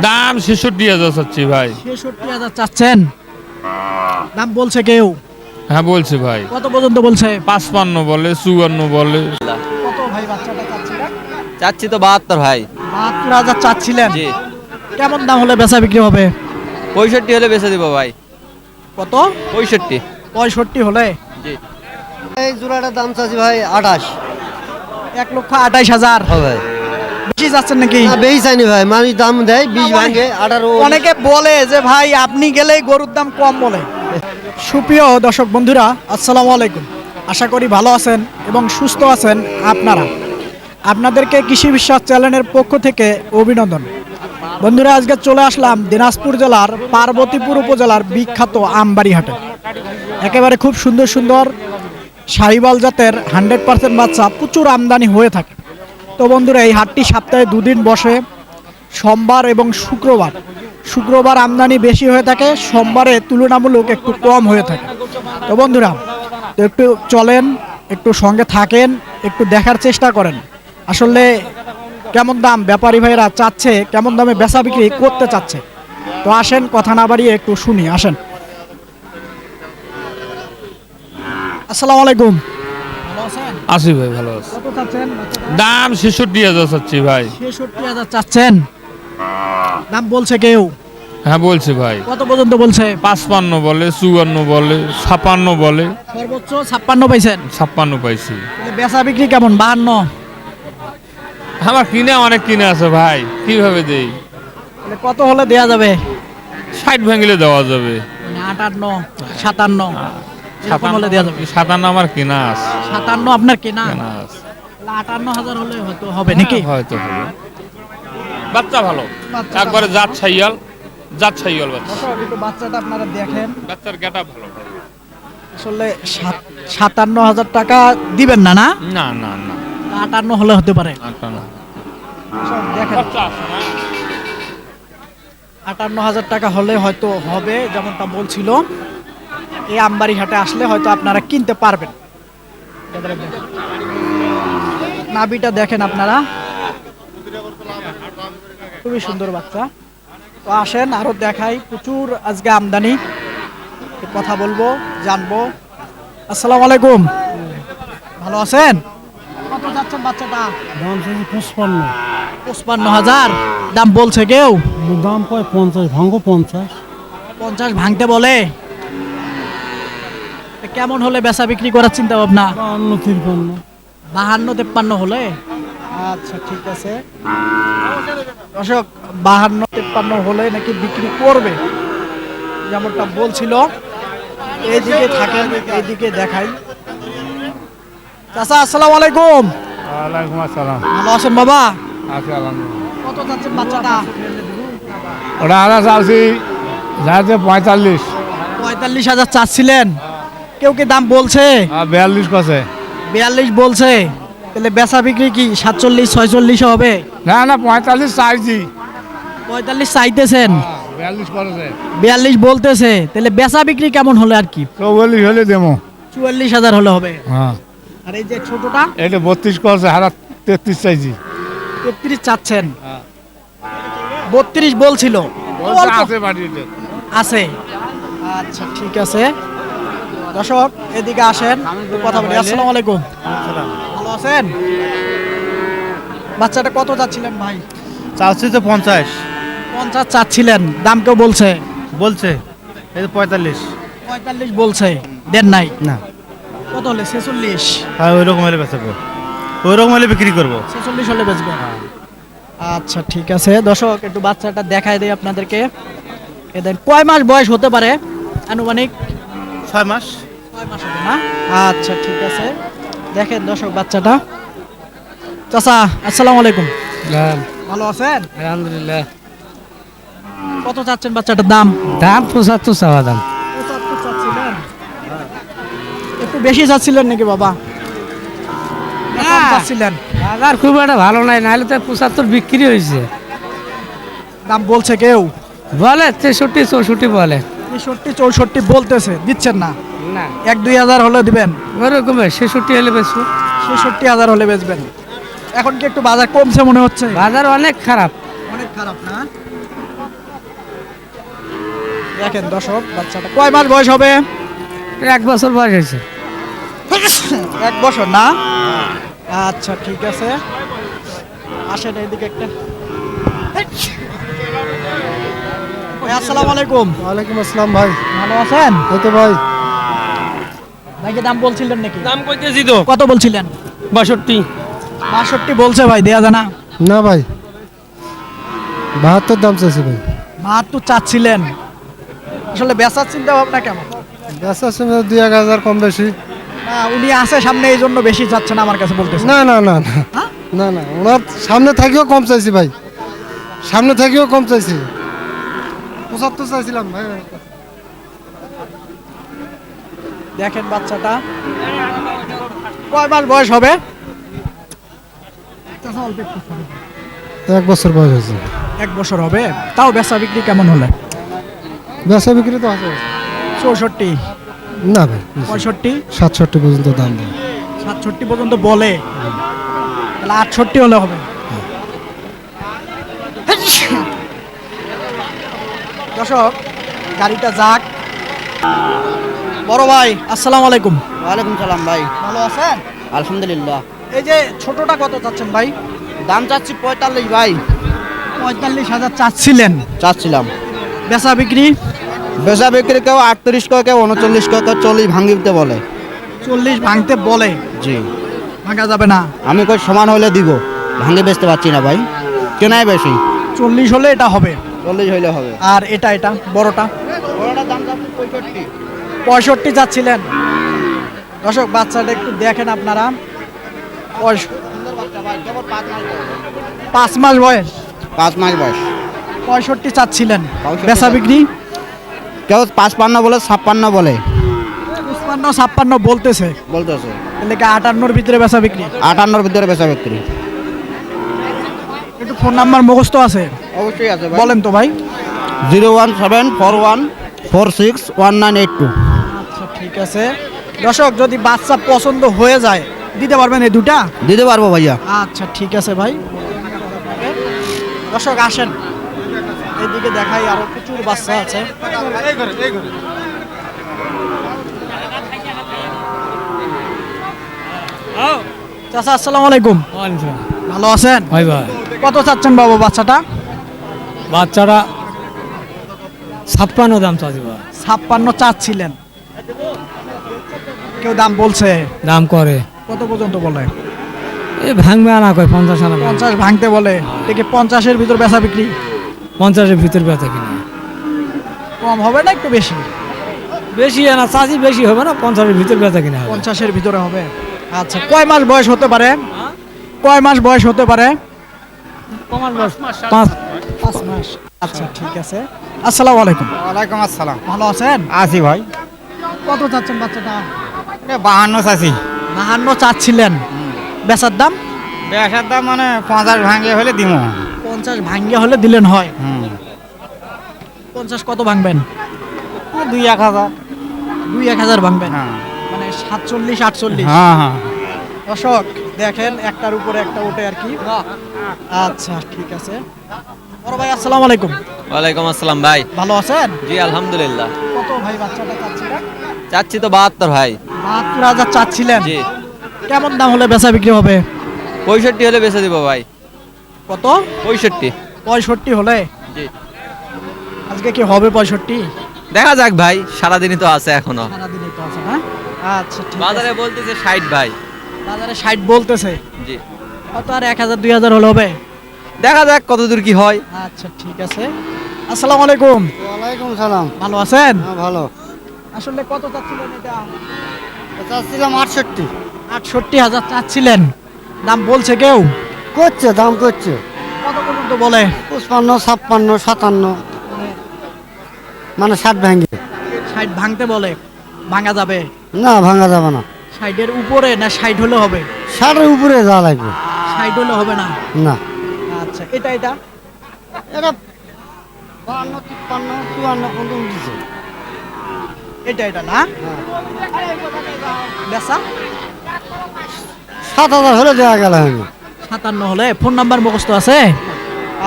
দাম ছেষট্টি হাজার চাচ্ছি ভাই। ছেষট্টি হাজার চাচ্ছেন? দাম বলছে কেউ? হ্যাঁ বলছে ভাই। কত পর্যন্ত বলছে? পাঁচপান্ন বলে চুয়ান্ন বলে। কত ভাই বাচ্চাটা চাচ্ছিলেন? চাচ্ছি তো বাহাত্তর ভাই। বাহাত্তর হাজার চাচ্ছিলেন। জি। কেমন দাম হলে বেচা বিক্রি হবে? পঁয়ষট্টি হলে বেচে দিব ভাই। কত? পঁয়ষট্টি। পঁয়ষট্টি হলে? জি। এই জোড়াটার দাম চাচ্ছি ভাই আঠাশ। এক লক্ষ আঠাইশ হাজার। ভাই বেশি যাচ্ছেন নাকি? বেশি চাইনি ভাই মানুষ দাম দেয় বিশ ভাঙে আঠারো অনেকে বলে যে ভাই আপনি গেলেই গরুর দাম কম বলে। সুপ্রিয় দর্শক বন্ধুরা আসসালামু আলাইকুম। আশা করি ভালো আছেন এবং সুস্থ আছেন আপনারা। আপনাদেরকে কৃষি বিশ্বাস চ্যানেলের পক্ষ থেকে অভিনন্দন। বন্ধুরা আজকে চলে আসলাম দিনাজপুর জেলার পার্বতীপুর উপজেলার বিখ্যাত আমবাড়িহাটে। একেবারে খুব সুন্দর সুন্দর সাহিবাল জাতের হান্ড্রেড পার্সেন্ট বাচ্চা প্রচুর আমদানি হয়ে থাকে। তো বন্ধুরা, এই হাটটি সপ্তাহে দুদিন বসে। সোমবার এবং শুক্রবার। শুক্রবার আমদানি বেশি হয়ে থাকে, সোমবারে তুলনামূলক একটু কম হয়ে থাকে। তো বন্ধুরা একটু চলেন, একটু সঙ্গে থাকেন, একটু দেখার চেষ্টা করেন। আসলে কেমন দাম ব্যাপারী ভাইরা চাচ্ছে, কেমন দামে বেচা বিক্রি করতে চাচ্ছে? তো আসেন, কথা না বাড়িয়ে একটু শুনি, আসেন। আসসালামু আলাইকুম। আছি ভাই ভালো আছে। কত চাচ্ছেন? দাম ছেষট্টি হাজার চাচ্ছি ভাই। ছেষট্টি হাজার চাচ্ছেন? দাম বলছে কেউ? হ্যাঁ বলছি ভাই। কত পর্যন্ত বলছে? পাঁচপান্ন বলে চুয়ান্ন বলে ছাপান্ন বলে। সর্বোচ্চ ছাপ্পান্ন পাইছেন? ছাপ্পান্ন পাইছি। বেচা বিক্রি কেমন? বাহান্ন? আমার কিনে অনেক কিনে আছে ভাই কীভাবে দেই? কত হলে দেয়া যাবে? ষাট ভাঙিলে দেওয়া যাবে। মানে আটান্ন সাতান্ন। হলে যাবে। সাতান্ন আমার কিনা আছে। সাতান্ন আপনার কেনা? কেনা আছে। আটান্ন হাজার হলে হয়তো হবে নাকি? হয়তো হবে। বাচ্চা ভালো। একবারে জাত ছাইয়াল জাত ছাইয়াল বাচ্চা। বাচ্চাটা আপনারা দেখেন। বাচ্চার গেটা ভালো। আসলে সাতান্ন হাজার টাকা দিবেন না না? না না না। আটান্ন হলে হতে পারে। দেখেন? আটান্ন হাজার টাকা হলে হয়তো হবে যেমনটা বলছিল। এই আমবাড়ি হাটে আসলে হয়তো আপনারা কিনতে পারবেন। এবারে দেখেন। আপনারা। খুবই সুন্দর বাচ্চা। তো আসেন আরও দেখাই প্রচুর আজকে আমদানি। কথা বলব জানব। আসসালামু আলাইকুম। ভালো আছেন? কত যাচ্ছেন বাচ্চাটা? দাম চাইছে পঁচপান্ন। পঁচপান্ন হাজার। দাম বলছে কেউ? দাম কয় পঞ্চাশ ভাঙ্গো পঞ্চাশ। পঞ্চাশ ভাঙতে বলে। কেমন হলে বেচা বিক্রি করার চিন্তা ভাবনা বাহান্ন তিরপান্ন। বাহান্ন তেপ্পান্ন হলে? আচ্ছা ঠিক আছে। দর্শক বাহান্ন তেপ্পান্ন হলে নাকি বিক্রি করবে? যেমনটা বলছিল এইদিকে থাকেন এইদিকে দেখাই। চাচা আসসালামু আলাইকুম। ওয়ালাইকুম আসসালাম। ভালো আছেন বাবা? আছে আলহামদুলিল্লাহ। কত যাচ্ছেন বাচ্চাটা? ওটা আনাজ আছি যাচ্ছে পঁয়তাল্লিশ। পঁয়তাল্লিশ হাজার চাচ্ছিলেন। কেউ কি দাম বলছে? আর বিয়াল্লিশ কছে বিয়াল্লিশ বলছে। তাহলে বেচা বিক্রি কি সাতচল্লিশ ছয়চল্লিশ হবে? না না পঁয়তাল্লিশ চাইছি। পঁয়তাল্লিশ চাইতেছেন? বিয়াল্লিশ বলতেছে। তাহলে বেচা বিক্রি কেমন হলে আর কি? চৌচল্লিশ হলে দেবো। চুয়াল্লিশ হাজার হলে হবে। হ্যাঁ। আর এই যে ছোটটা? এটা বত্রিশ করছে হারা তেত্রিশ চাইছি। তেত্রিশ চাচ্ছেন। বত্রিশ বলছিল। আছে। আচ্ছা ঠিক আছে। দর্শক এদিকে আসেন। কথা বলি আসসালামু আলাইকুম। ভালো আছেন? বাচ্চাটা কত চাচ্ছিলেন ভাই? চাচ্ছি তো পঞ্চাশ। পঞ্চাশ চাচ্ছিলেন দাম কেউ বলছে? বলছে এই পঁয়তাল্লিশ। পঁয়তাল্লিশ বলছে দেন নাই? না। কত হলে? ছেচল্লিশ? হ্যাঁ ওই রকম হলে বেচাবো ওই রকম হলে বিক্রি করব। ছেচল্লিশ হলে বেচবেন আচ্ছা ঠিক আছে। দর্শক একটু বাচ্চাটা দেখাই দেয় আপনাদেরকে। এ দেন কয় মাস বয়স হতে পারে? আনুমানিক ছয় মাস। ছয় মাস হবে না? আচ্ছা ঠিক আছে। দেখেন দর্শক বাচ্চাটা। চাচা আসসালামু আলাইকুম। ভালো আছেন? আলহামদুলিল্লাহ। কত চাচ্ছেন বাচ্চাটার দাম? দাম পঁচাত্তর চাওয়া দাম। পঁচাত্তর চাচ্ছিলেন? একটু বেশি চাচ্ছিলেন নাকি বাবা? চাচ্ছিলেন। বাজার খুব একটা ভালো নাই নাহলে তো পঁচাত্তর বিক্রি হয়েছে। দাম বলছে কেউ? বলে তেষট্টি চৌষট্টি বলে। তেষট্টি চৌষট্টি বলতেছে দিচ্ছেন না? না। এক দুই হাজার হলে দিবেন? ওরকম ছেষট্টি হলে বেশি ছেষট্টি হাজার হলে বেচবেন। এখন কি একটু বাজার কমছে মনে হচ্ছে? বাজার অনেক খারাপ। অনেক খারাপ না? দেখেন দর্শক বাচ্চাটা কয় মাস বয়স হবে? এক বছর বয়স হয়েছে। এক বছর না? আচ্ছা ঠিক আছে। আসেন এইদিকে একটা। ভাই, আসসালামু আলাইকুম। ওয়ালাইকুম আসসালাম ভাই। ভালো আছেন? এই তো ভাই। ভাইকে দাম বলছিলেন নাকি? দাম কইতেছি তো। কত বলছিলেন? বাষট্টি। বাষট্টি বলছে ভাই দেয়া জানা না। ভাই। বাহাত্তর দাম চাইছি ভাই। বাহাত্তর চাচ্ছিলেন। আসলে বেচার চিন্তা ভাবনা কেমন? বেচার সময় দুই এক হাজার কম বেশি। না উনি আছে সামনে এই জন্য বেশি চাচ্ছেন আমার কাছে বলতেছে না না না না। হ্যাঁ? না না ওনার সামনে থাকিও কম চাইছি ভাই। সামনে থাকিও কম চাইছি। পঁচাত্তর চাইছিলাম ভাই। দেখেন বাচ্চাটা। কয় মাস বয়স হবে? এক বছর বয়স হয়েছে। এক বছর হবে? তাও বেচা বিক্রি কেমন হলে? বেচা বিক্রি তো আছে। চৌষট্টি। না ভাই পঁয়ষট্টি? সাতষট্টি পর্যন্ত দাম দেয়। সাতষট্টি পর্যন্ত বলে। তাহলে আটষট্টি হলে হবে। দর্শক গাড়িটা যাক। বড় ভাই আসসালামু আলাইকুম। ওয়ালাইকুম সালাম ভাই। ভালো আছেন? আলহামদুলিল্লাহ। এই যে ছোটটা কত চাচ্ছেন ভাই? দাম চাচ্ছি পঁয়তাল্লিশ ভাই। পঁয়তাল্লিশ হাজার চাচ্ছিলেন। চাচ্ছিলাম। বেচা বিক্রি? বেচা বিক্রি কেউ আটত্রিশ করে কেউ উনচল্লিশ করে কেউ চল্লিশ ভাঙিতে বলে। চল্লিশ ভাঙতে বলে? জি। ভাঙা যাবে না। আমি কই সমান হলে দিব। ভাঙে বেচতে পারছি না ভাই। কেনাই বেশি? চল্লিশ হলে এটা হবে। চল্লিশ হইলে হবে। আর এটা এটা বড়টা? বড়টার দাম চাচ্ছি পঁয়ষট্টি। পঁয়ষট্টি চাচ্ছিলেন দর্শক বাচ্চাটা একটু দেখেন আপনারা। পাঁচ মাস বয়স। পাঁচ মাস বয়স? পাঁচ মাস বয়স। পঁয়ষট্টি চাচ্ছিলেন। বেচা বিক্রি? কেউ পাঁচপান্ন বলে ছাপ্পান্ন বলে। ছাপ্পান্ন বলতেছে। বলতেছে। তাহলে কি আটান্নর ভিতরে বেচা বিক্রি? আটান্নর ভিতরে বেচা বিক্রি। একটু ফোন নাম্বার মুখস্থ আছে? অবশ্যই আছে বলেন তো ভাই। Zero one seven four one four six one nine eight two. আচ্ছা ঠিক আছে। দর্শক যদি বাচ্চা পছন্দ হয়ে যায় দিতে পারবেন এই দুটা? দিতে পারব ভাইয়া। আচ্ছা ঠিক আছে ভাই। দর্শক আসেন। এইদিকে দেখাই আরও প্রচুর বাচ্চা আছে। চাচা আসসালামু আলাইকুম। ভালো আছেন? ভাই ভাই। কত চাচ্ছেন বাবু বাচ্চাটা? বাচ্চারা ছাপ্পান্ন দাম চাচ্ছি ছাপ্পান্ন চাচ্ছিলেন। কেউ দাম বলছে? দাম করে। কত পর্যন্ত বলে? এই ভাঙবে আনা কয় পঞ্চাশ আনা পঞ্চাশ ভাঙতে বলে। দেখে পঞ্চাশের ভিতর বেচা বিক্রি? পঞ্চাশের ভিতর বেচা কিনা। কম হবে না একটু বেশি? বেশি আনা চাষি বেশি হবে না পঞ্চাশের ভিতর বেচা কিনা পঞ্চাশের ভিতরে হবে। আচ্ছা কয় মাস বয়স হতে পারে? কয় মাস বয়স হতে পারে? পাঁচ পাঁচ মাস। আচ্ছা ঠিক আছে। আসসালামু আলাইকুম। ওয়ালাইকুম আসসালাম। ভালো আছেন? আছি ভাই। কত চাচ্ছেন বাচ্চাটা? বাহান্ন চাষি বাহান্ন চাচ্ছিলেন। বেচার দাম? বেসার দাম মানে পঞ্চাশ ভাঙে হলে দিব পঞ্চাশ ভাঙ্গিয়া হলে দিলেন হয়। হুম। পঞ্চাশ কত ভাঙবেন? দুই এক হাজার। দুই এক হাজার ভাঙবেন। হ্যাঁ। মানে সাতচল্লিশ আটচল্লিশ। হ্যাঁ হ্যাঁ। দর্শক দেখেন একটার উপরে একটা ওঠে আর কি। আচ্ছা ঠিক আছে। বড় ভাই আসসালামু আলাইকুম। ওয়ালাইকুম আসসালাম ভাই। ভালো আছেন? জি আলহামদুলিল্লাহ। কত ভাই বাচ্চাটা চাচ্ছিলেন চাচ্ছি তো বাহাত্তর ভাই। বাহাত্তর হাজার চাচ্ছিলেন। জি। কেমন দাম হলে বেচা বিক্রি হবে? পঁয়ষট্টি হলে বেচে দিব ভাই। কত? পঁয়ষট্টি। পঁয়ষট্টি হলে? জি। আজকে কি হবে পঁয়ষট্টি? দেখা যাক ভাই সারাদিনই তো আছে এখনও। সারাদিনই তো আছে না? আচ্ছা ঠিক আছে। বাজারে বলতেছে ষাট ভাই। বাজারে ষাট বলতেছে। জি। কত আর এক হাজার দুই হাজার হলে হবে? দেখা যাক কতদূর কি হয়। আচ্ছা ঠিক আছে। আসসালামু আলাইকুম। ওয়ালাইকুম সালাম। ভালো আছেন? হ্যাঁ ভালো। আসলে কত চাচ্ছিলেন এটা? চাচ্ছিলাম আটষট্টি। আটষট্টি হাজার চাচ্ছিলেন। দাম বলছে কেউ? করছে দাম করছে। কত পর্যন্ত বলে? পঁচপান্ন ছাপ্পান্ন সাতান্ন। মানে ষাট ভাঙ্গে ষাট ভাঙতে বলে। ভাঙা যাবে? না ভাঙা যাবে না। ষাটের উপরে না ষাট হলে হবে? ষাটের উপরে যাওয়া লাগবে। ষাট হলে হবে না? না। আচ্ছা এটা এটা? এটা বান্ন তিপ্পান্ন চুয়ান্ন পর্যন্ত উঠেছে। এটা এটা না? বেচা? সাত হাজার হলে দেওয়া গেল সাতান্ন হলে। ফোন নাম্বার মুখস্থ আছে?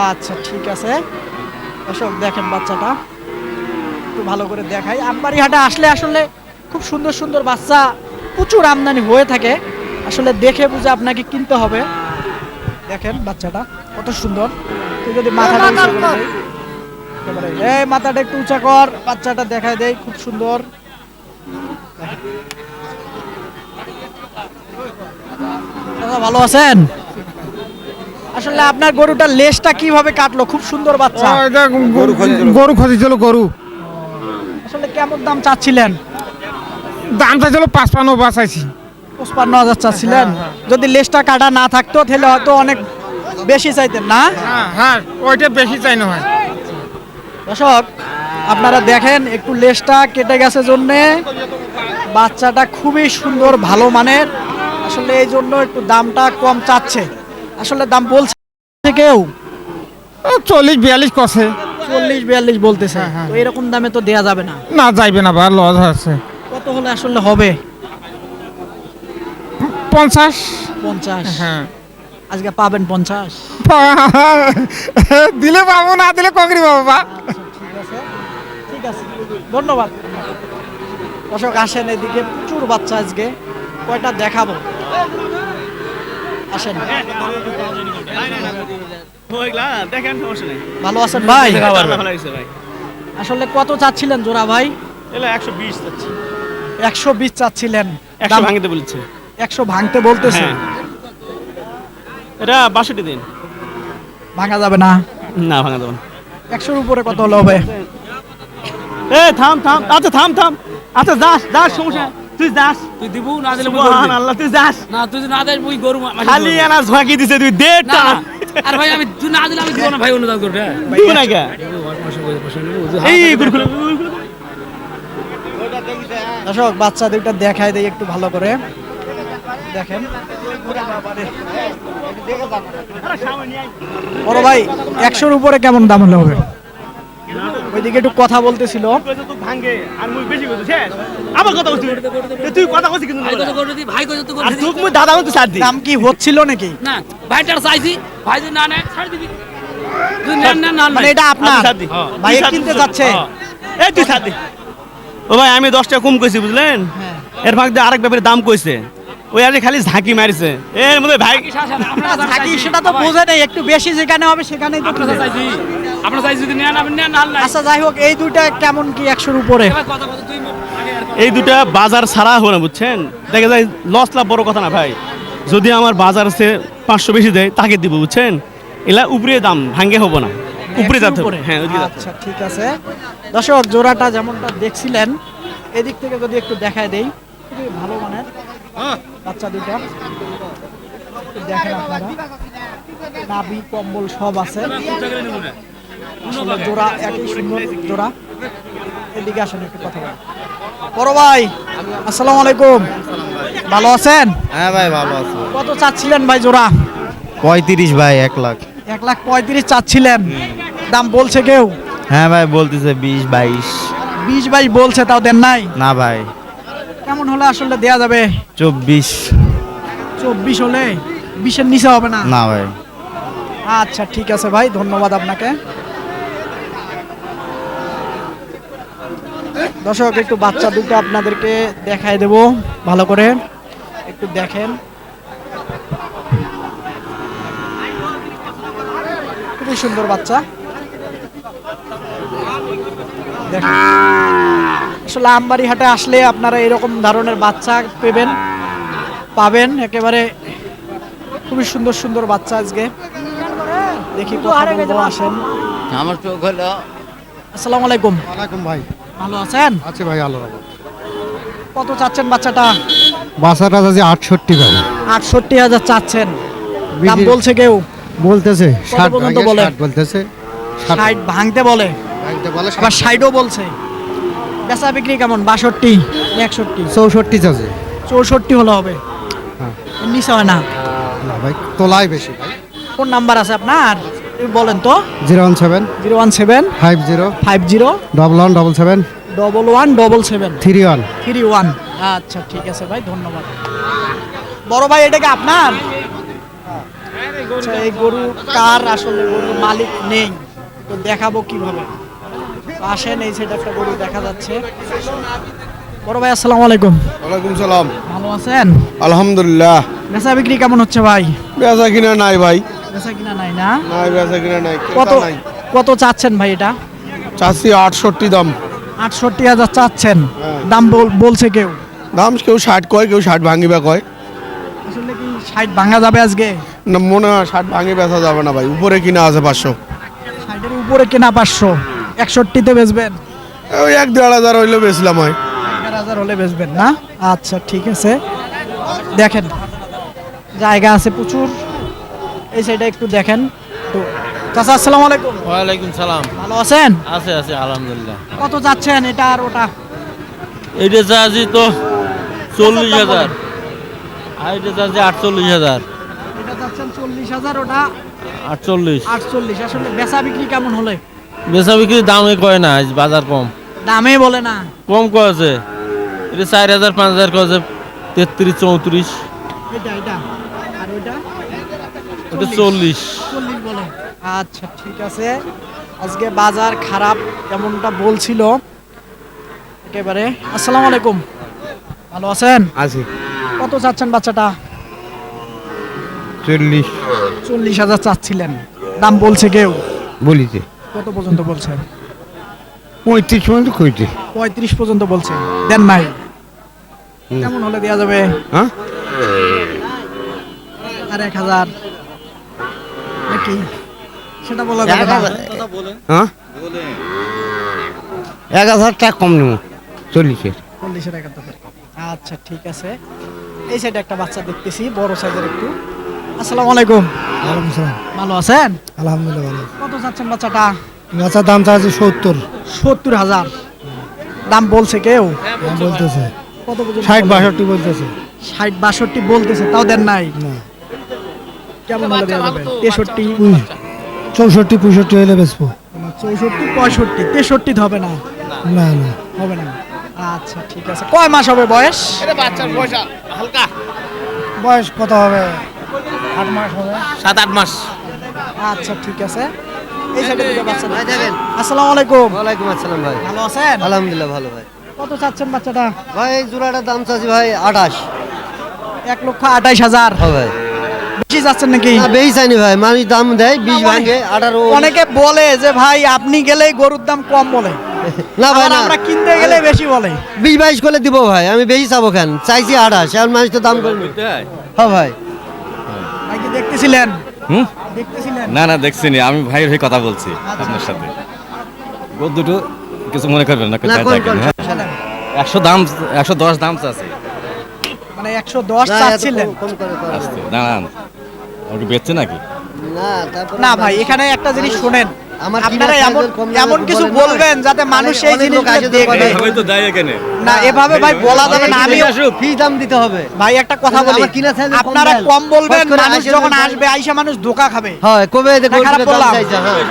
আচ্ছা ঠিক আছে। দর্শক দেখেন বাচ্চাটা। একটু ভালো করে দেখাই। আমবাড়ি হাটে আসলে আসলে খুব সুন্দর সুন্দর বাচ্চা। প্রচুর আমদানি হয়ে থাকে। আসলে দেখে বুঝে আপনাকে কিনতে হবে। দেখেন বাচ্চাটা কত সুন্দর। তুই যদি মাথাটা উঁচা করে দেই, এই মাথাটা একটু উঁচা কর বাচ্চাটা দেখায় দেয় খুব সুন্দর। দাদা ভালো আছেন? আসলে আপনার গরুটার লেজটা কীভাবে কাটলো? খুব সুন্দর বাচ্চা। গরু খোঁজেছিল গরু। আসলে কেমন দাম চাচ্ছিলেন? দাম চাইছিল পাঁচ পানো বাঁচাইছি। পঁচপান্ন হাজার চাচ্ছিলেন? যদি লেজটা কাটা না থাকতো তাহলে হয়তো অনেক বেশি চাইতেন না? হ্যাঁ হ্যাঁ ওইটা বেশি চাই না হয়। দর্শক আপনারা দেখেন একটু লেজটা কেটে গেছে জন্যে। বাচ্চাটা খুবই সুন্দর ভালো মানের। আসলে এই জন্য একটু দামটা কম চাচ্ছে। আসলে দাম বলছে কেউ? চল্লিশ বিয়াল্লিশ কষে। চল্লিশ বিয়াল্লিশ বলতেছে। তো এরকম দামে তো দেয়া যাবে না। না যাইবে না বা লস আছে কত হলে আসলে হবে? পঞ্চাশ। পঞ্চাশ। হ্যাঁ। আজকে পাবেন পঞ্চাশ। দিলে পাবো না দিলে ককরি পাবো বা। ঠিক আছে ঠিক আছে। ধন্যবাদ। দর্শক আসেন এদিকে প্রচুর বাচ্চা আজকে। কয়টা দেখাবো? আসেন। দেখেন সমস্যা নেই ভালো আছেন ভাই। ভাই আসলে কত চাচ্ছিলেন জোড়া ভাই? এলো একশো বিশ যাচ্ছে একশো বিশ চাচ্ছিলেন। একশো ভাঙতে বলছে। একশো ভাঙতে বলতেছে। হ্যাঁ। এটা বাষট্টি দিন। ভাঙা যাবে না? না ভাঙা দেবেন একশোর উপরে কত হলে হবে? এ থাম থাম। আচ্ছা থাম থাম। আচ্ছা যাস যাস সমস্যা তুই যাস। তুই দিবু না দিলে আল্লাহ তুই যাস। না তুই না দেয় মুই গরু খালি। এনা ঝাঁকি দিছে তুই দে না টান। আর ভাই আমি তুই না দিলে আমি দিব না ভাই অনুদান করবে দিব না কে? এই গুরু দর্শক বাচ্চা দুইটা দেখায় দেয় একটু ভালো করে। দেখেন। বড় ভাই একশোর উপরে কেমন দাম হলে হবে? ওইদিকে একটু কথা বলতেছিল। দাম কি হচ্ছিল নাকি? ভাইটার চাইছি ভাই যদি না ছাড় দিবি তুই না না মানে এটা আপনার ভাই কিনতে যাচ্ছে। এই তুই দি ও ভাই আমি দশ টাকা কম কইছি বুঝলেন? এর ভাগ দিয়ে আরেক ব্যাপারে দাম কইছে। ওই আরে খালি ঝাঁকি মারিছে। এর মধ্যে ভাই। থাকি সেটা তো বোঝে নেই একটু বেশি যেখানে হবে সেখানেই তো আপনার চাইছি আপনার চাইছি যদি নেন আপনি নেন নাই। আচ্ছা যাই হোক এই দুইটা কেমন কি একশোর উপরে? ভাই কথা কথা তুই আগে আর কথা। এই দুটা বাজার ছাড়া হবে না বুঝছেন? দেখা যায় লস লাভ বড় কথা না ভাই। যদি আমার বাজার সে পাঁচশো বেশি দেয় তাকে দিব বুঝছেন? এলা উপরে দাম ভাঙ্গে হব না। উপরে যেতে হ্যাঁ আচ্ছা ঠিক আছে। দর্শক জোড়াটা যেমনটা দেখছিলেন এদিক থেকে যদি একটু দেখায় দেই খুবই ভালো মানের বাচ্চা দুইটা দেখেন আপনারা। নাভি কম্বল সব আছে। জোড়া একই সুন্দর জোড়া। এদিকে আসেন একটু কথা বলি বড় ভাই আসসালামু আলাইকুম। ভালো আছেন? হ্যাঁ ভাই ভালো আছে। কত চাচ্ছিলেন ভাই জোড়া? পঁয়ত্রিশ ভাই এক লাখ। এক লাখ পঁয়ত্রিশ চাচ্ছিলেন। দাম বলছে কেউ? হ্যাঁ ভাই বলতেছে বিশ বাইশ। বিশ বাইশ বলছে তাও দেন নাই? না ভাই। কেমন হলে আসলে দেয়া যাবে? চব্বিশ। চব্বিশ হলে বিশের নিচে হবে না? না ভাই। আচ্ছা ঠিক আছে ভাই ধন্যবাদ আপনাকে। দর্শক একটু বাচ্চা দুটো আপনাদেরকে দেখায় দেব ভালো করে। একটু দেখেন। খুবই সুন্দর বাচ্চা। আসলে আমবাড়ি হাটে আসলে আপনারা এরকম ধরনের বাচ্চা পেবেন পাবেন একেবারে খুবই সুন্দর সুন্দর বাচ্চা আজকে। দেখি আসেন। আমার চোখ হলো আসসালামু আলাইকুম। ওয়ালাইকুম ভাই। ভালো আছেন? আছে ভাই আলো কত চাচ্ছেন বাচ্চাটা? বাসাটা আছে আটষট্টি ভাই। আটষট্টি হাজার চাচ্ছেন। দাম বলছে কেউ? বলতেছে ষাট পর্যন্ত বলে? ষাট বলতেছে ষাট। ভাঙতে বলে? ভাঙতে বলে আবার ষাটও বলছে। বেচা বিক্রি কেমন? বাষট্টি একষট্টি। চৌষট্টি আছে চৌষট্টি হলে হবে। হ্যাঁ। নিচে হয় না। না ভাই তোলাই বেশি ভাই। ফোন নাম্বার আছে আপনার? বলেন তো। Zero one seven zero one seven five zero five zero double one double seven double one double seven three one. Three one. আচ্ছা ঠিক আছে ভাই ধন্যবাদ। বড় ভাই এটা কি আপনার? আচ্ছা এই গরু কার আসলে গরুর মালিক নেই? তো দেখাবো কীভাবে। আসেন এই সাইড একটা গরু দেখা যাচ্ছে। বড় ভাই আসসালামু আলাইকুম। ওয়ালাইকুম সালাম। ভালো আছেন? আলহামদুলিল্লাহ। বেচা বিক্রি কেমন হচ্ছে ভাই? বেচা কিনা নাই ভাই। বেচা কিনা নাই না? নাই বেচা কিনা নাই কত কত চাচ্ছেন ভাই এটা? চাষি আটষট্টি দাম। আটষট্টি হাজার চাচ্ছেন। হ্যাঁ। দাম বল- বলছে কেউ? দাম কেউ ষাট কয় কেউ ষাট ভাঙিবা কয়। আসলে কি ষাট ভাঙা যাবে আজকে? না মনে হয় ষাট ভাঙি বেচা যাবে না ভাই। উপরে কিনা আছে পাঁচশো। ষাটের উপরে কেনা পাঁচশো। একষট্টিতে বেচবেন? ওই এক দেড় হাজার হইলেও বেচলাম হয়। এগারো হাজার হলে বেচবেন না? আচ্ছা ঠিক আছে। দেখেন জায়গা আছে প্রচুর। এই সাইডে একটু দেখেন। তো চাচা আসসালামু আলাইকুম। ওয়ালাইকুম সালাম। ভালো আছেন? আছে আছে আলহামদুলিল্লাহ। কত যাচ্ছেন এটা আর ওটা? এইটা চার্জি তো চল্লিশ হাজার। আর এটা চার্জি আটচল্লিশ হাজার। এটা চল্লিশ হাজার ওটা আটচল্লিশ। আটচল্লিশ। আসলে বেচা বিক্রি কেমন হলে? বেচা বিক্রি দামে কয় না আজ বাজার কম। দামে বলে না। কম কয়েছে এটা চার হাজার পাঁচ হাজার কয়েছে তেত্রিশ চৌত্রিশ। এটা এটা। আর ওইটা এটা চল্লিশ। চল্লিশ। বলে। আচ্ছা ঠিক আছে। আজকে বাজার খারাপ যেমনটা বলছিল। একেবারে। আসসালামু আলাইকুম। ভালো আছেন? আছে। কত চাচ্ছেন বাচ্চাটা? চল্লিশ। চল্লিশ হাজার চাচ্ছিলেন। দাম বলছে কেউ? বলিতে কত পর্যন্ত বলছেন পঁয়ত্রিশ পর্যন্ত কইতে পঁয়ত্রিশ পর্যন্ত বলছে। দেন নাই কেমন হলে দেওয়া যাবে? হ্যাঁ? আর এক হাজার। নাকি? সেটা বলা যাবে না। হ্যাঁ? এক হাজার টাকা কম নেব। চল্লিশের। চল্লিশের একাত্তর। আচ্ছা ঠিক আছে। এই সাইডে একটা বাচ্চা দেখতেছি বড় সাইজের একটু। আসসালামু আলাইকুম। ভালো আছেন? আলহামদুলিল্লাহ ভালো। কত চাচ্ছেন বাচ্চাটা? গাছের দাম চাচ্ছে সত্তর। সত্তর হাজার। দাম বলছে কেউ? বলতেছে। কত ষাট বাষট্টি বলতেছে। ষাট বাষট্টি বলতেছে তাও দেন নাই। না। কেমন হলে দেওয়া যাবে তেষট্টি? চৌষট্টি পঁয়ষট্টি হইলে বেচবো। চৌষট্টি পঁয়ষট্টি। তেষট্টি হবে না? না না। হবে না। আচ্ছা ঠিক আছে। কয় মাস হবে বয়স হালকা। বয়স কত হবে? আট মাস হবে সাত আট মাস। আচ্ছা ঠিক আছে। এই সাইডে দুটো বাচ্চা দেখেন আসসালামু আলাইকুম। ওয়ালাইকুম আসসালাম ভাই। ভালো আছেন? আলহামদুলিল্লাহ ভালো ভাই। কত চাচ্ছেন বাচ্চাটা? ভাই জোড়াটার দাম চাচ্ছি ভাই আঠাশ। এক লক্ষ আঠাইশ হাজার। ভাই। বেশি যাচ্ছেন নাকি? বেশি চাইনি ভাই। মানুষ দাম দেয় বিশ ভাঙে আঠারো। অনেকে বলে যে ভাই আপনি গেলেই গরুর দাম কম বলে। না ভাই না। আমরা কিনতে গেলে বেশি বলে। বিশ বাইশ করে দিব ভাই। আমি বেশি চাবো কেন? চাইছি আঠাশ আর মানুষ তো দাম করে হ্যাঁ ভাই। দেখতেছিলেন? হুম? দেখতেছিলেন? না না দেখছিনি। আমি ভাইয়ের হয়ে কথা বলছি আপনার সাথে। গো দুটো কিছু মনে করবেন না না হ্যাঁ? একশো দাম একশো দশ দাম আছে মানে একশো দশ না, চাচ্ছিলেন? না দাঁড়ান। আমাকে বেচছে নাকি? না ভাই এখানে একটা জিনিস শোনেন। আপনারা এমন সাইজের কম দামে এমন কিছু বলবেন যাতে মানুষ সেই জিনিসগুলো দেখবে। তো দেয় এখানে। না এভাবে ভাই বলা যাবে না আমি ফি দাম দিতে হবে। ভাই একটা কথা বলি। কিনা size এর কম আপনারা কম বলবেন মানুষ যখন আসবে আইসা মানুষ ধোকা খাবে। হয় কবে যে না, খারাপ গরুটার দাম বললাম। চাইছে হ্যাঁ।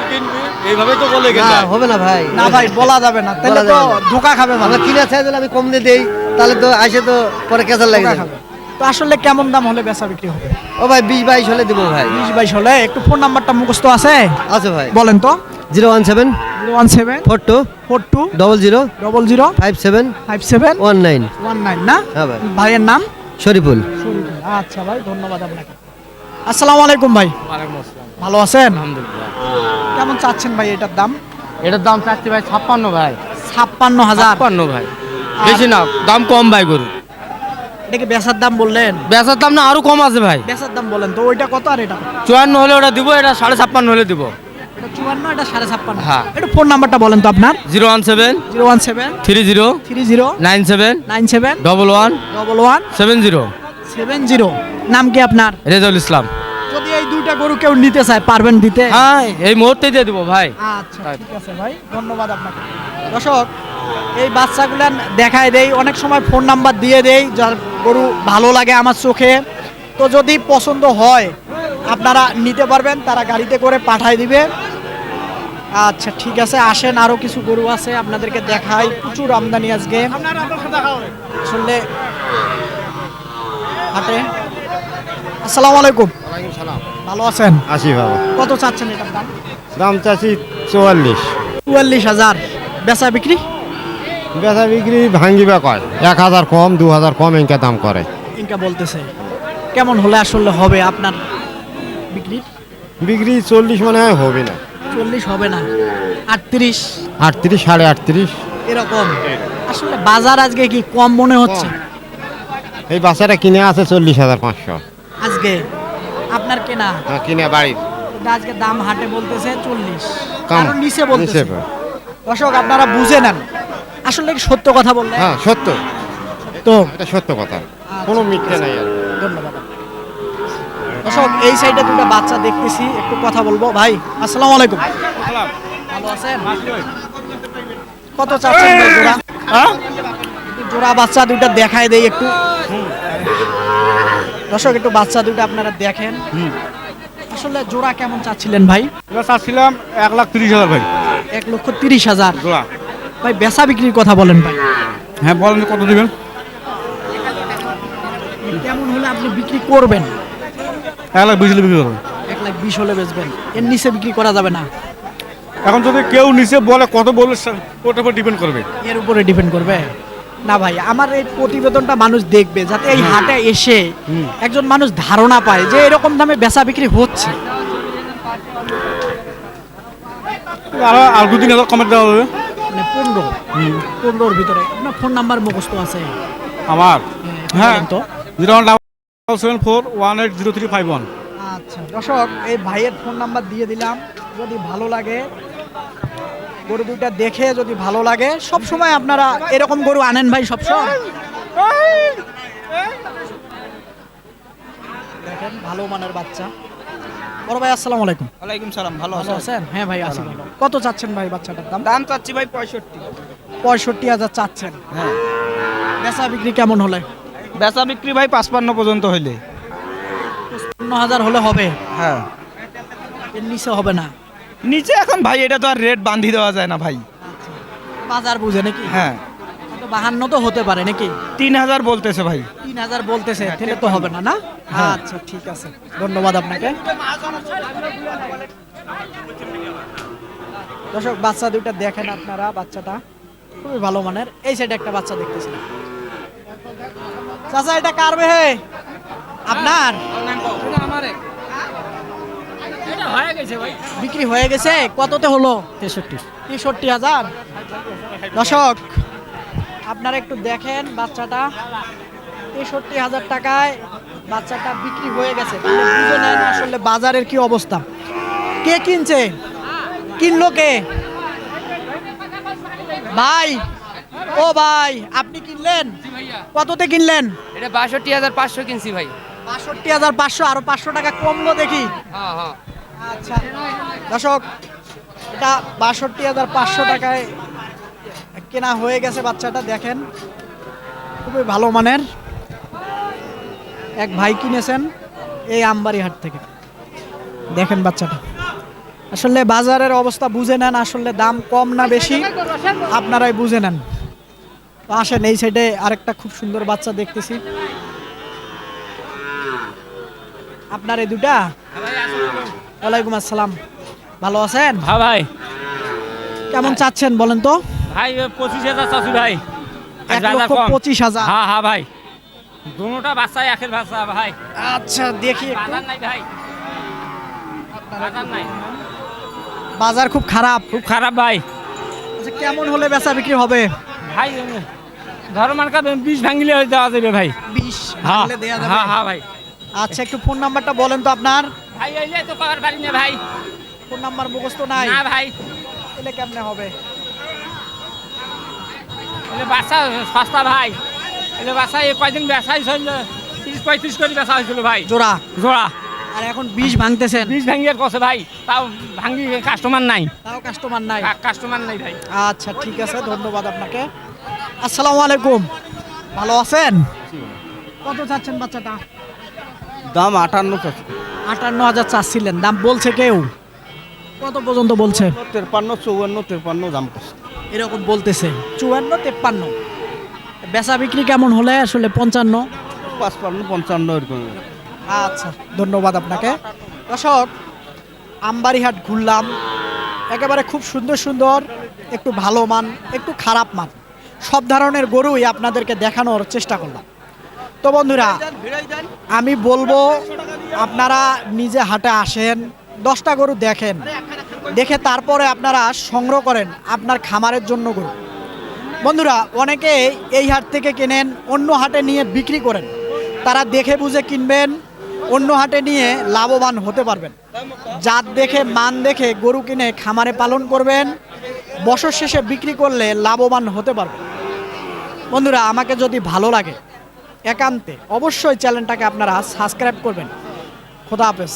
এইভাবে তো বলে না হবে না ভাই। না ভাই বলা যাবে না। তাহলে তো ধোকা খাবে আমরা কিনা চাইলে আমি কম দিয়ে দেই তাহলে তো আসে তো পরে কেসার লাগে যাবে। তো আসলে কেমন দাম হলে বেচা বিক্রি হবে? ও ভাই বিশ বাইশ হলে দিব ভাই। বিশ বাইশ হলে? একটু ফোন নাম্বারটা মুখস্থ আছে? আছে ভাই। বলেন তো। Zero one seven zero one seven four two four two double zero double zero five seven five seven one nine. One nine না? হ্যাঁ ভাই। ভাইয়ের নাম? শরীফুল। শরীফুল। আচ্ছা ভাই ধন্যবাদ আপনাকে। আসসালামু আলাইকুম ভাই। ভালো আছেন? কেমন চাচ্ছেন ভাই এটার দাম? এটার দাম চাচ্ছি ভাই ছাপ্পান্ন ভাই। ছাপ্পান্ন হাজার। ছাপ্পান্ন ভাই। বেশি না দাম কম ভাই গরু। এটা কি বেচার দাম বললেন? বেচার দাম না আরও কম আছে ভাই। বেচার দাম বলেন তো ওইটা কত আর এটা? চুয়ান্ন হলে ওটা দিব এটা সাড়ে ছাপ্পান্ন হলে দিব। চুয়ান্ন এটা সাড়ে ছাপ্পান্ন। হ্যাঁ। একটু ফোন নাম্বারটা বলেন তো আপনার। Zero one seven zero one seven three zero three zero nine seven nine seven double one double one seven zero. Seven zero. নাম কি আপনার? রেজাউল ইসলাম। যদি এই দুইটা গরু কেউ নিতে চায় পারবেন দিতে? হ্যাঁ এই মুহূর্তে দিয়ে দিব ভাই। আচ্ছা ঠিক আছে ভাই ধন্যবাদ আপনাকে। দর্শক এই বাচ্চাগুলো দেখায় দেই অনেক সময় ফোন নাম্বার দিয়ে দেই যার গরু ভালো লাগে আমার চোখে। তো যদি পছন্দ হয় আপনারা নিতে পারবেন তারা গাড়িতে করে পাঠায় দিবে। আচ্ছা ঠিক আছে আসেন আরও কিছু গরু আছে আপনাদেরকে দেখাই। প্রচুর আমদানি আজকে। আসলে হাটে। আসসালামু আলাইকুম। ভালো আছেন? আসি বাবা কত চাচ্ছেন এটার দাম? দাম চাচ্ছি চুয়াল্লিশ। চুয়াল্লিশ হাজার। বেচা বিক্রি? বেচা বিক্রি ভাঙ্গিবা কয়? এক হাজার কম দু হাজার কম এনকা দাম করে। ইনকা বলতেছে। কেমন হলে আসলে হবে আপনার বিক্রি? বিক্রি চল্লিশ মানে হয় হবে না। চল্লিশ হবে না আটত্রিশ? আটত্রিশ সাড়ে আটত্রিশ। এরকম। আসলে বাজার আজকে কি কম মনে হচ্ছে? এই বাচ্চাটা কিনে আছে চল্লিশ হাজার পাঁচশো। আজকে? আপনার কেনা? হ্যাঁ, কিনে বাড়ির। আজকে দাম হাটে বলতেছে চল্লিশ। কম কারণ নিচে বলতেছে। দর্শক আপনারা বুঝে নেন। আসলে কি সত্য কথা বললেন? হ্যাঁ সত্য। তো এটা সত্য কথা। কোনো মিথ্যে নাই আর ধন্যবাদ। দর্শক এই সাইডে দুটো বাচ্চা দেখতেছি একটু কথা বলব। ভাই আসসালামু আলাইকুম। ভালো আছেন? কত চাচ্ছেন জোড়া? জোড়া বাচ্চা দুইটা দেখায় দেই একটু। দর্শক একটু বাচ্চা দুইটা আপনারা দেখেন। আসলে জোড়া কেমন চাচ্ছিলেন ভাই? চাচ্ছিলাম এক লাখ তিরিশ হাজার ভাই। এক লক্ষ তিরিশ হাজার। জোড়া। ভাই বেচা বিক্রির কথা বলেন ভাই। হ্যাঁ বলেন কত দিবেন? কেমন হলে আপনি বিক্রি করবেন? এক লাখ বিশ হলে বিক্রি করবেন। এক লাখ বিশ হলে বেচবেন। এর নিচে বিক্রি করা যাবে না। এখন যদি কেউ নিচে বলে কত বলে সে- ওটার উপর ডিপেন্ড করবে। এর উপরে ডিপেন্ড করবে। না ভাই আমার এই প্রতিবেদনটা মানুষ দেখবে যাতে এই হাটে এসে একজন মানুষ ধারণা পায় যে এরকম দামে বেচা বিক্রি হচ্ছে। আর আর দু তিন হাজার কমে দেওয়া হবে। পনেরো। পনেরোর ভিতরে। আপনার ফোন নাম্বার মুখস্থ আছে। আমার? হ্যাঁ তো। Zero one double seven four one eight zero three five one. আচ্ছা দর্শক এই ভাইয়ের ফোন নাম্বার দিয়ে দিলাম। যদি ভালো লাগে গরু দুইটা দেখে যদি ভালো লাগে সব সময় আপনারা এরকম গরু আনেন ভাই সব সময়। দেখেন ভালো মানের বাচ্চা। বড় ভাই আসসালামু আলাইকুম। ওয়ালাইকুম সালাম ভালো আছেন? হ্যাঁ ভাই আছি কত চাচ্ছেন ভাই বাচ্চাটার দাম? দাম চাচ্ছি ভাই পঁয়ষট্টি। পঁয়ষট্টি হাজার চাচ্ছেন। হ্যাঁ। বেচা বিক্রি কেমন হলে? বেচা বিক্রি ভাই পাঁচপান্ন পর্যন্ত হইলে। পঞ্চান্ন হাজার হলে হবে? হ্যাঁ। এর নিচে হবে না? নিচে এখন ভাই এটা তো আর রেট বান্ধি দেওয়া যায় না ভাই। বাজার বুঝে নাকি? হ্যাঁ। বাহান্ন তো হতে পারে নাকি? তিন হাজার বলতেছে ভাই। তিন হাজার বলতেছে তাহলে তো হবে না না? আচ্ছা ঠিক আছে। ধন্যবাদ আপনাকে। দর্শক বাচ্চা দুইটা দেখেন আপনারা বাচ্চাটা খুবই ভালো মানের। এই সাইডে একটা বাচ্চা চাচা এটা কার বে আপনার? বিক্রি হয়ে গেছে? কততে হলো? তেষট্টি। তেষট্টি হাজার। দর্শক আপনারা একটু দেখেন বাচ্চাটা। তেষট্টি হাজার টাকায় বাচ্চাটা বিক্রি হয়ে গেছে। বুঝে নেন আসলে বাজারের কি অবস্থা। কে কিনছে? কিনলো কে? ভাই ও ভাই আপনি কিনলেন? কততে কিনলেন? এটা বাষট্টি হাজার পাঁচশো কিনছি ভাই। বাষট্টি হাজার পাঁচশো আরও পাঁচশো টাকা কমলো দেখি। হ্যাঁ হ্যাঁ। আচ্ছা দর্শক এটা বাষট্টি হাজার পাঁচশো টাকায় কেনা হয়ে গেছে বাচ্চাটা দেখেন। খুবই ভালো মানের। এক ভাই কিনেছেন এই আমবাড়ি হাট থেকে। দেখেন বাচ্চাটা। আসলে বাজারের অবস্থা বুঝে নেন আসলে দাম কম না বেশি। আপনারাই বুঝে নেন। তো আসেন এই সাইডে আরেকটা খুব সুন্দর বাচ্চা দেখতেছি। আপনার এই দুটা? ওয়ালাইকুম আসসালাম। ভালো আছেন? হ্যাঁ ভাই। কেমন চাচ্ছেন বলেন তো? ভাই পঁচিশ হাজার চাষি ভাই। এক লক্ষ পঁচিশ হাজার। হ্যাঁ হ্যাঁ ভাই। দুটা বাচ্চাই একের বাচ্চা ভাই। আচ্ছা দেখি বাজার নাই ভাই। নাই। বাজার খুব খারাপ। খুব খারাপ ভাই। আচ্ছা কেমন হলে বেচা বিক্রি হবে? ভাই ধরো মানকা বিষ ভাঙিলে হয়ে দেওয়া যাবে ভাই। বিশ হ্যাঁ ভাঙলে দেয়া যাবে? হ্যাঁ হ্যাঁ ভাই। আচ্ছা একটু ফোন নাম্বারটা বলেন তো আপনার। ভাই এলে তো পাওয়ার পারি না ভাই। ফোন নাম্বার মুখস্থ নাই। না ভাই। এলে কেমনে হবে? এলে বাচ্চা সস্তা ভাই। এলে বাচ্চা এই কয়দিন বেচা হয়েছিল তিরিশ পঁয়ত্রিশ করে বেচা হয়েছিল ভাই। জোড়া? জোড়া। আর এখন বিষ ভাঙতেছেন? বিষ ভাঙিয়ে কছে ভাই তাও ভাঙি কাস্টমার নাই। তাও কাস্টমার নাই? কাস্টমার নাই ভাই। আচ্ছা ঠিক আছে ধন্যবাদ আপনাকে। আসসালামু আলাইকুম। ভালো আছেন? কত চাচ্ছেন বাচ্চাটা? দাম আটান্ন আটান্ন হাজার চাচ্ছিলেন দাম বলছে কেউ? কত পর্যন্ত বলছে? তেরপান্ন চৌয়ান্ন তেরপান্ন দাম করছে। এরকম বলতেছে। চুয়ান্ন তেপ্পান্ন। বেচা বিক্রি কেমন হলে? আসলে পঞ্চান্ন। পাঁচপান্ন পঞ্চান্ন এরকম। আচ্ছা ধন্যবাদ আপনাকে। দর্শক আমবাড়িহাট ঘুরলাম। একেবারে খুব সুন্দর সুন্দর একটু ভালো মান একটু খারাপ মান। সব ধরনের গরুই আপনাদেরকে দেখানোর চেষ্টা করলাম। তো বন্ধুরা আমি বলব আপনারা নিজে হাটে আসেন দশটা গরু দেখেন। দেখে তারপরে আপনারা সংগ্রহ করেন আপনার খামারের জন্য গরু। বন্ধুরা অনেকে এই হাট থেকে কেনেন, অন্য হাটে নিয়ে বিক্রি করেন। তারা দেখে বুঝে কিনবেন, অন্য হাটে নিয়ে লাভবান হতে পারবেন। জাত দেখে, মান দেখে গরু কিনে খামারে পালন করবেন, বছর শেষে বিক্রি করলে লাভবান হতে পারবেন। বন্ধুরা, আমাকে যদি ভালো লাগে একান্তে অবশ্যই চ্যানেলটাকে আপনারা সাবস্ক্রাইব করবেন। খোদা হাফেজ।